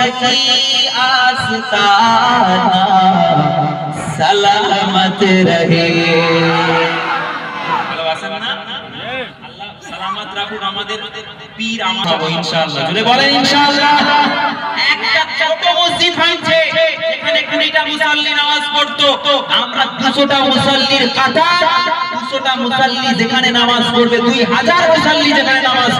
सकी आस्ताना सलामत रहे ভালোবাসেন না আল্লাহ সালামত রাখুন আমাদের পীর আমাদের ইনশাআল্লাহ জুড়ে বলেন ইনশাআল্লাহ একটা ছোট মসজিদ হয়েছে এখানে কুড়িটা মুসল্লি নামাজ পড়তো আমরা দুশোটা মুসল্লির কাতার দুশোটা মুসল্লি যেখানে নামাজ পড়বে দুই হাজার মুসল্লি যেখানে নামাজ পড়বে আমরা সেই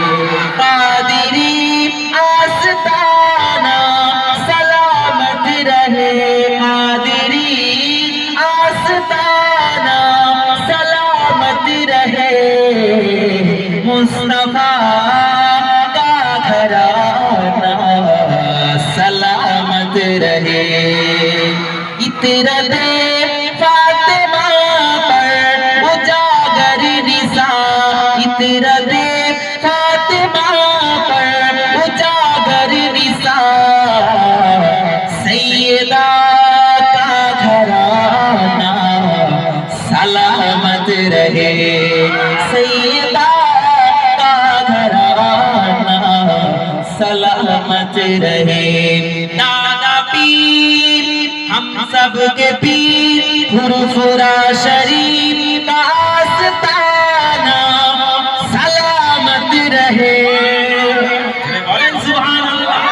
मुस्तफा का घराना सलामत रहे इतना दे फातिमा पर उजागर निसा इतना सलामत रहे सैयदा का घराना सलामत रहे दादा पीर हम सब के पीर फुरफुरा शरीफ का आस्ताना सलामत रहे बोलें सुभान अल्लाह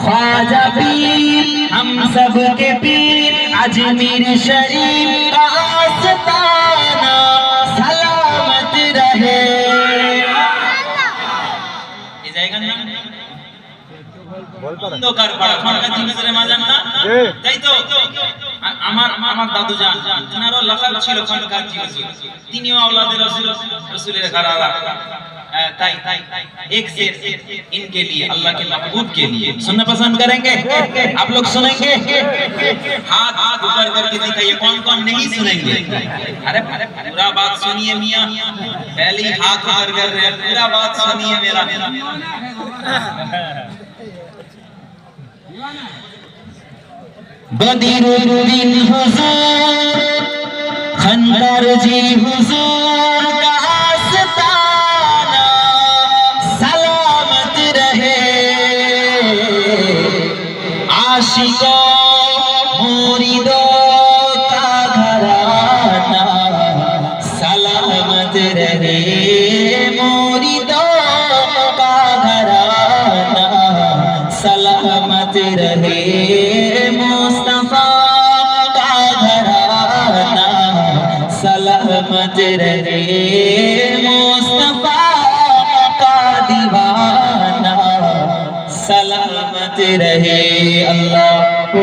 ख्वाजा पीर हम सब के पीर अजमीर शरीफ অন্ধকার পাড়া। জিনিসের না তাই তো? আমার আমার দাদু জান। তিনারও লাকাব ছিল খনকা জিনিস তিনিও আওলাদের রাসূল রাসূলের ঘরানা एक शेर इनके लिए, अल्लाह के महबूब के लिए। सुनना पसंद करेंगे? आप लोग सुनेंगे? हाथ हाथ ऊपर करके दिखाइए कौन कौन नहीं सुनेंगे? अरे, पूरा बात सुनिए मियाँ। पहले ही हाथ ऊपर कर रहे हैं। पूरा बात सुनिए मेरा। बदीरुद्दीन हुजूर, खंदर जी हुजूर। আশিক মরিদ কাঘরানা সালামত রহে মরিদ কাঘরানা সালামত রহে মুস্তাফা কাঘরানা সালামত রহে सलामत रहे अल्लाह